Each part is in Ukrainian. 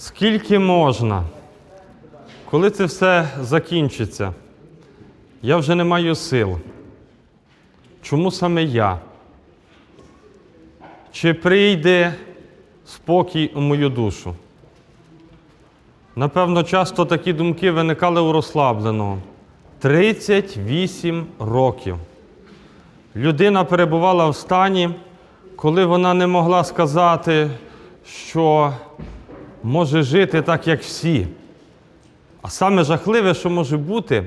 Скільки можна? Коли це все закінчиться? Я вже не маю сил. Чому саме я? Чи прийде спокій у мою душу? Напевно, часто такі думки виникали у розслабленого. 38 років. Людина перебувала в стані, коли вона не могла сказати, що може жити так, як всі. А саме жахливе, що може бути,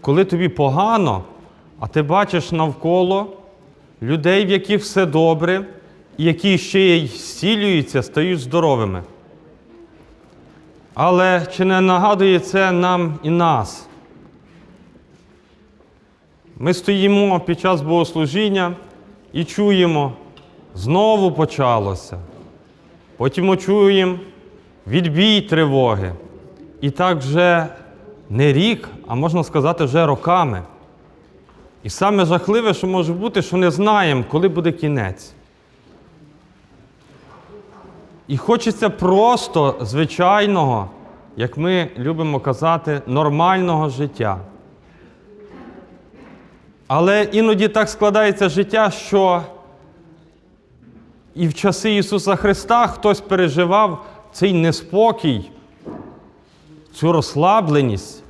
коли тобі погано, а ти бачиш навколо людей, в яких все добре, і які ще й зцілюються, стають здоровими. Але чи не нагадує це нам і нас? Ми стоїмо під час богослужіння і чуємо, знову почалося. Потім чуємо відбій тривоги. І так вже не рік, а можна сказати, вже роками. І саме жахливе, що може бути, що не знаємо, коли буде кінець. І хочеться просто звичайного, як ми любимо казати, нормального життя. Але іноді так складається життя, що і в часи Ісуса Христа хтось переживав цей неспокій, цю розслабленість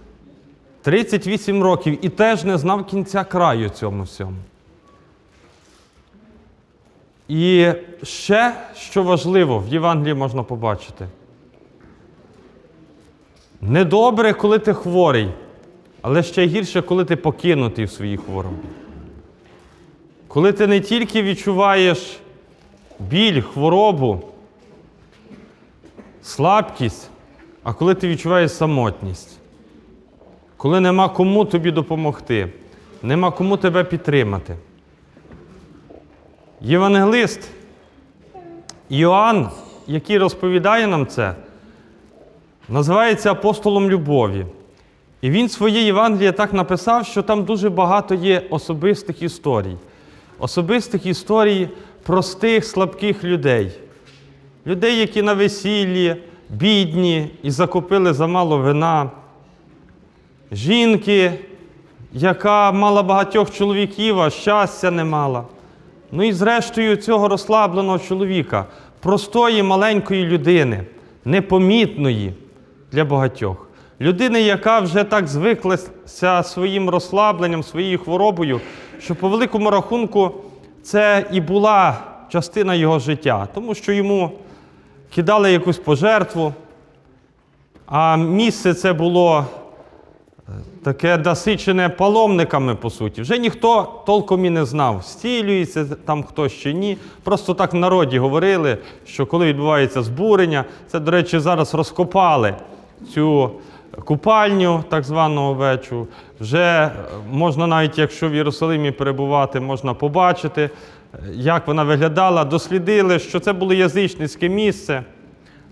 38 років і теж не знав кінця краю цьому всьому. І ще, що важливо, в Євангелії можна побачити. Недобре, коли ти хворий, але ще гірше, коли ти покинутий в своїй хворобі. Коли ти не тільки відчуваєш біль, хворобу, слабкість, а коли ти відчуваєш самотність, коли нема кому тобі допомогти, нема кому тебе підтримати. Євангелист Іоанн, який розповідає нам це, називається апостолом любові. І він своє Євангеліє так написав, що там дуже багато є особистих історій. Особистих історій простих, слабких людей. Людей, які на весіллі, бідні і закупили замало вина. Жінки, яка мала багатьох чоловіків, а щастя не мала. Ну і зрештою цього розслабленого чоловіка, простої маленької людини, непомітної для багатьох. Людини, яка вже так звиклася своїм розслабленням, своєю хворобою, що по великому рахунку це і була частина його життя, тому що йому кидали якусь пожертву, а місце це було таке насичене паломниками, по суті. Вже ніхто толком і не знав, стілюється там хтось чи ні. Просто так в народі говорили, що коли відбувається збурення, це, до речі, зараз розкопали цю купальню, так звану овечу. Вже е, можна, навіть якщо в Єрусалимі перебувати, можна побачити, е, як вона виглядала. Дослідили, що це було язичницьке місце,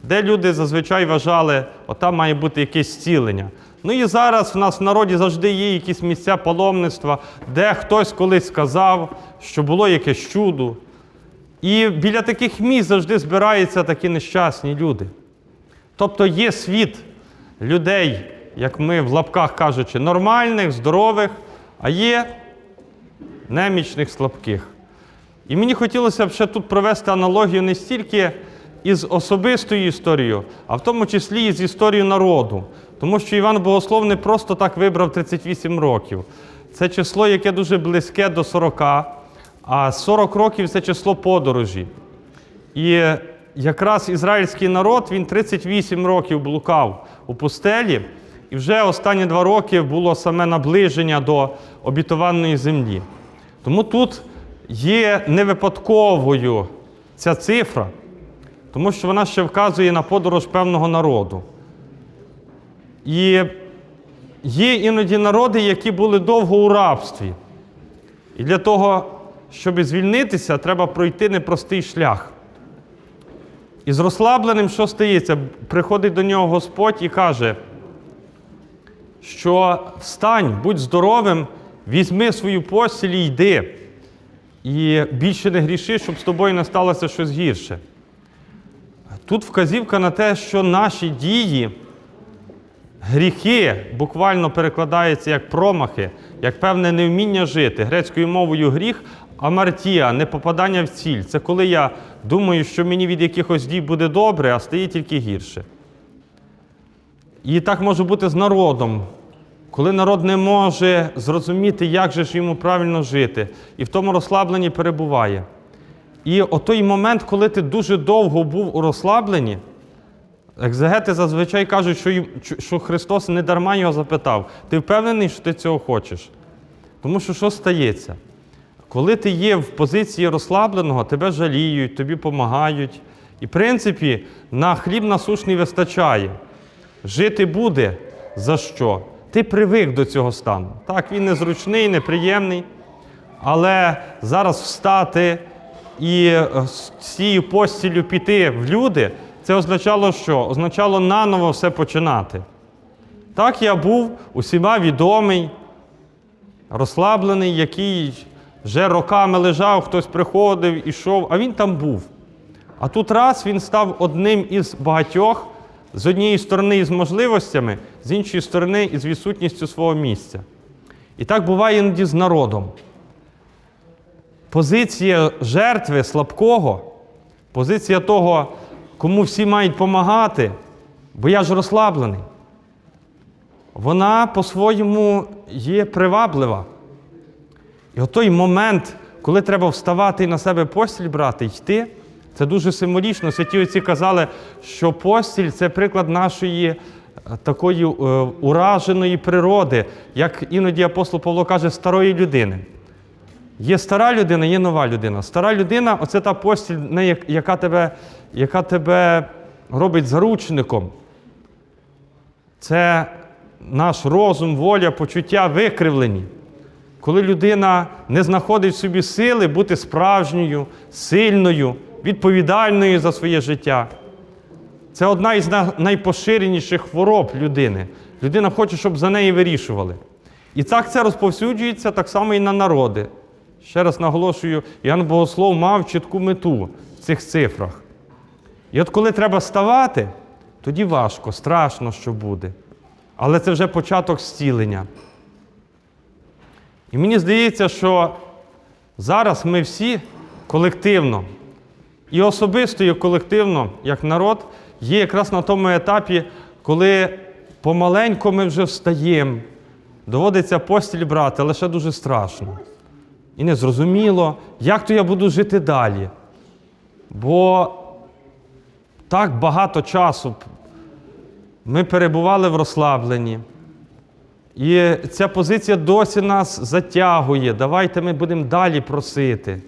де люди зазвичай вважали, от там має бути якесь зцілення. Ну і зараз в нас в народі завжди є якісь місця паломництва, де хтось колись сказав, що було якесь чудо. І біля таких місць завжди збираються такі нещасні люди. Тобто є світ людей, як ми в лапках кажучи, нормальних, здорових, а є немічних, слабких. І мені хотілося б ще тут провести аналогію не стільки із особистою історією, а в тому числі і з історією народу. Тому що Іван Богослов не просто так вибрав 38 років. Це число, яке дуже близьке до 40, а 40 років це число подорожі. І якраз ізраїльський народ він 38 років блукав у пустелі, і вже останні два роки було саме наближення до обітованої землі. Тому тут є не випадковою ця цифра, тому що вона ще вказує на подорож певного народу. І є іноді народи, які були довго у рабстві. І для того, щоб звільнитися, треба пройти непростий шлях. І з розслабленим, що стається? Приходить до нього Господь і каже, що встань, будь здоровим, візьми свою постіль і йди. І більше не гріши, щоб з тобою не сталося щось гірше. тут вказівка на те, що наші дії, гріхи буквально перекладаються як промахи, як певне невміння жити. Грецькою мовою гріх амартія, непопадання в ціль. Це коли я думаю, що мені від якихось дій буде добре, а стає тільки гірше. І так може бути з народом, коли народ не може зрозуміти, як же ж йому правильно жити, і в тому розслабленні перебуває. І от той момент, коли ти дуже довго був у розслабленні, екзегети зазвичай кажуть, що, що Христос не дарма його запитав: ти впевнений, що ти цього хочеш? Тому що що стається? Коли ти є в позиції розслабленого, тебе жаліють, тобі допомагають. І, в принципі, на хліб насушний вистачає. Жити буде за що? Ти привик до цього стану. Так, він незручний, неприємний. Але зараз встати і е, з цією постіллю піти в люди, це означало що? Означало наново все починати. Так я був усіма відомий, розслаблений, який вже роками лежав, хтось приходив, ішов, а він там був. А тут раз він став одним із багатьох, з однієї сторони із можливостями, з іншої сторони із відсутністю свого місця. І так буває іноді з народом. Позиція жертви слабкого, позиція того, кому всі мають допомагати, бо я ж розслаблений, вона по-своєму є приваблива. І от той момент, коли треба вставати і на себе постіль брати, йти, це дуже символічно. Святі отці казали, що постіль це приклад нашої е, такої е, ураженої природи, як іноді апостол Павло каже, старої людини. Є стара людина, є нова людина. Стара людина оце та постіль, яка тебе, яка тебе робить заручником. Це наш розум, воля, почуття викривлені. Коли людина не знаходить в собі сили бути справжньою, сильною, відповідальною за своє життя. Це одна із найпоширеніших хвороб людини. Людина хоче, щоб за неї вирішували. І так це розповсюджується так само і на народи. Ще раз наголошую, Іоанн Богослов мав чітку мету в цих цифрах. І от коли треба ставати, тоді важко, страшно, що буде. Але це вже початок зцілення. І мені здається, що зараз ми всі колективно, і особисто, і колективно, як народ, є якраз на тому етапі, коли помаленько ми вже встаємо, доводиться постіль брати, ще дуже страшно. І незрозуміло, як то я буду жити далі. Бо так багато часу ми перебували в розслабленні. І ця позиція досі нас затягує. Давайте ми будемо далі просити.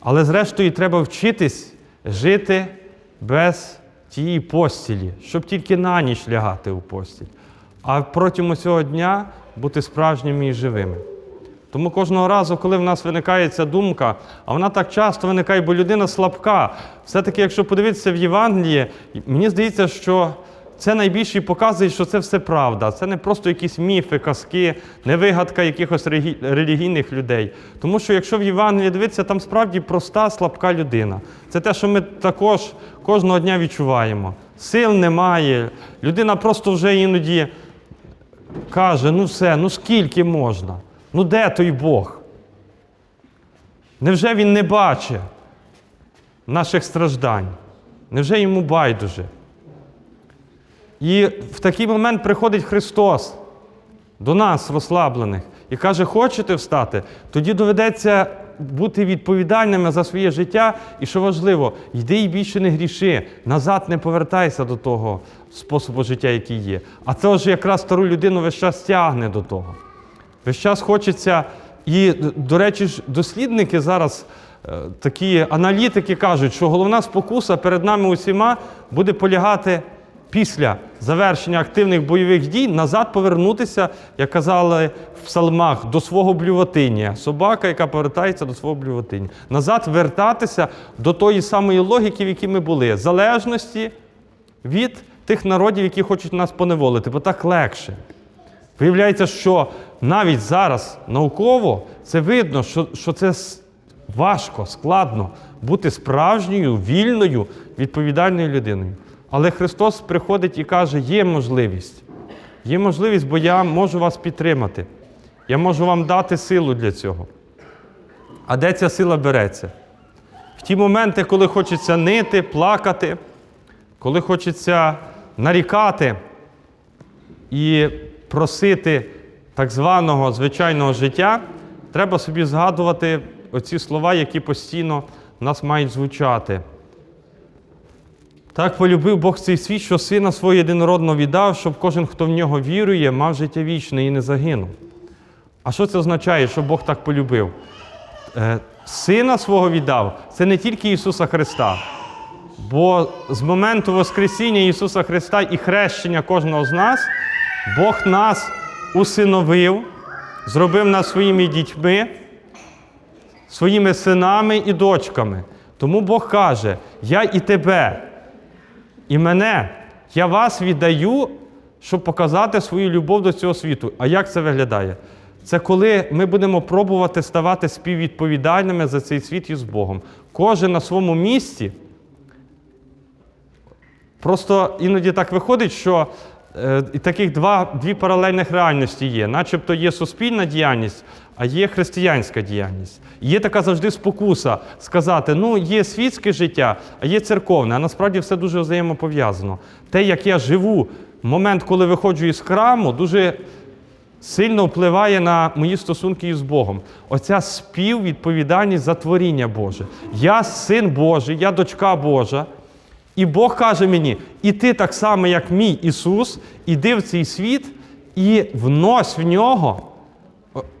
Але зрештою треба вчитись жити без тієї постілі, щоб тільки на ніч лягати у постіль, а протягом цього дня бути справжніми і живими. Тому кожного разу, коли в нас виникає ця думка, а вона так часто виникає, бо людина слабка. Все-таки, якщо подивитися в Євангелії, мені здається, що це найбільше показує, що це все правда. Це не просто якісь міфи, казки, не вигадка якихось релігійних людей. Тому що якщо в Євангелії дивитися, там справді проста, слабка людина. Це те, що ми також кожного дня відчуваємо. Сил немає. Людина просто вже іноді каже: ну все, ну скільки можна? Ну де той Бог? Невже він не бачить наших страждань? Невже йому байдуже? І в такий момент приходить Христос до нас, розслаблених, і каже: Хочете встати? Тоді доведеться бути відповідальними за своє життя. І що важливо, йди і більше не гріши, назад не повертайся до того способу життя, який є. А це ж якраз стару людину весь час тягне до того. Весь час хочеться. І, до речі, ж, дослідники зараз, е, такі аналітики кажуть, що головна спокуса перед нами усіма буде полягати після завершення активних бойових дій назад повернутися, як казали в псалмах, до свого блюватиння. Собака, яка повертається до свого блюватиння. Назад вертатися до тої самої логіки, в якій ми були, залежності від тих народів, які хочуть нас поневолити, бо так легше. Виявляється, що навіть зараз науково це видно, що, що це важко, складно бути справжньою, вільною відповідальною людиною. Але Христос приходить і каже, є можливість. Є можливість, бо я можу вас підтримати. Я можу вам дати силу для цього. А де ця сила береться? В ті моменти, коли хочеться нити, плакати, коли хочеться нарікати і просити так званого звичайного життя, треба собі згадувати оці слова, які постійно в нас мають звучати. Так полюбив Бог цей світ, що сина свого єдинородного віддав, щоб кожен, хто в нього вірує, мав життя вічне і не загинув. А що це означає, що Бог так полюбив? Е, Сина свого віддав це не тільки Ісуса Христа. Бо з моменту Воскресіння Ісуса Христа і хрещення кожного з нас, Бог нас усиновив, зробив нас своїми дітьми, своїми синами і дочками. Тому Бог каже: Я і тебе, і мене, я вас віддаю, щоб показати свою любов до цього світу. А як це виглядає? Це коли ми будемо пробувати ставати співвідповідальними за цей світ із Богом. Кожен на своєму місці. Просто іноді так виходить, що і таких два, дві паралельних реальності є. Начебто є суспільна діяльність, а є християнська діяльність. І Є така завжди спокуса сказати: ну, є світське життя, а є церковне. А насправді все дуже взаємопов'язано. Те, як я живу, момент, коли виходжу із храму, дуже сильно впливає на мої стосунки із Богом. Оця співвідповідальність за творіння Боже. Я син Божий, я дочка Божа. І Бог каже мені: і ти так само, як мій Ісус, іди в цей світ і внось в нього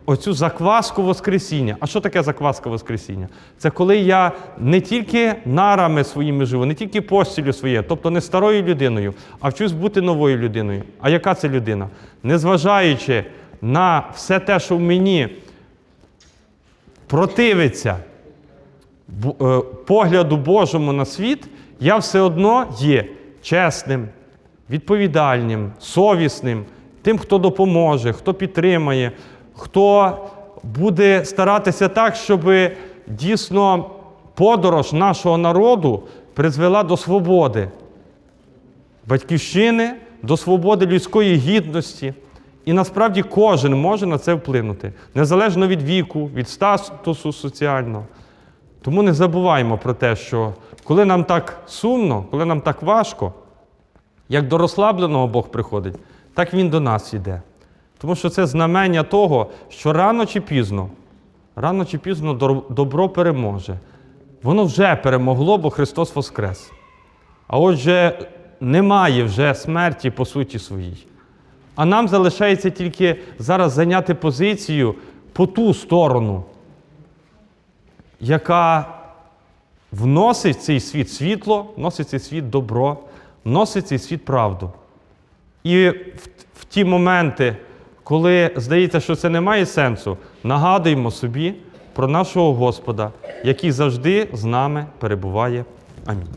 оцю закваску Воскресіння. А що таке закваска Воскресіння? Це коли я не тільки нарами своїми живу, не тільки постілю своє, тобто не старою людиною, а вчусь бути новою людиною. А яка це людина? Незважаючи на все те, що в мені противиться погляду Божому на світ, я все одно є чесним, відповідальним, совісним, тим, хто допоможе, хто підтримає, хто буде старатися так, щоб дійсно подорож нашого народу призвела до свободи, батьківщини, до свободи людської гідності. І насправді кожен може на це вплинути, незалежно від віку, від статусу соціального. Тому не забуваємо про те, що коли нам так сумно, коли нам так важко, як до розслабленого Бог приходить, так Він до нас йде. Тому що це знамення того, що рано чи пізно, рано чи пізно добро переможе. Воно вже перемогло, бо Христос Воскрес. А отже, немає вже смерті по суті своїй. А нам залишається тільки зараз зайняти позицію по ту сторону, яка вносить в цей світ світло, вносить в цей світ добро, вносить в цей світ правду. І в, в ті моменти, коли здається, що це не має сенсу, нагадуємо собі про нашого Господа, який завжди з нами перебуває. Амінь.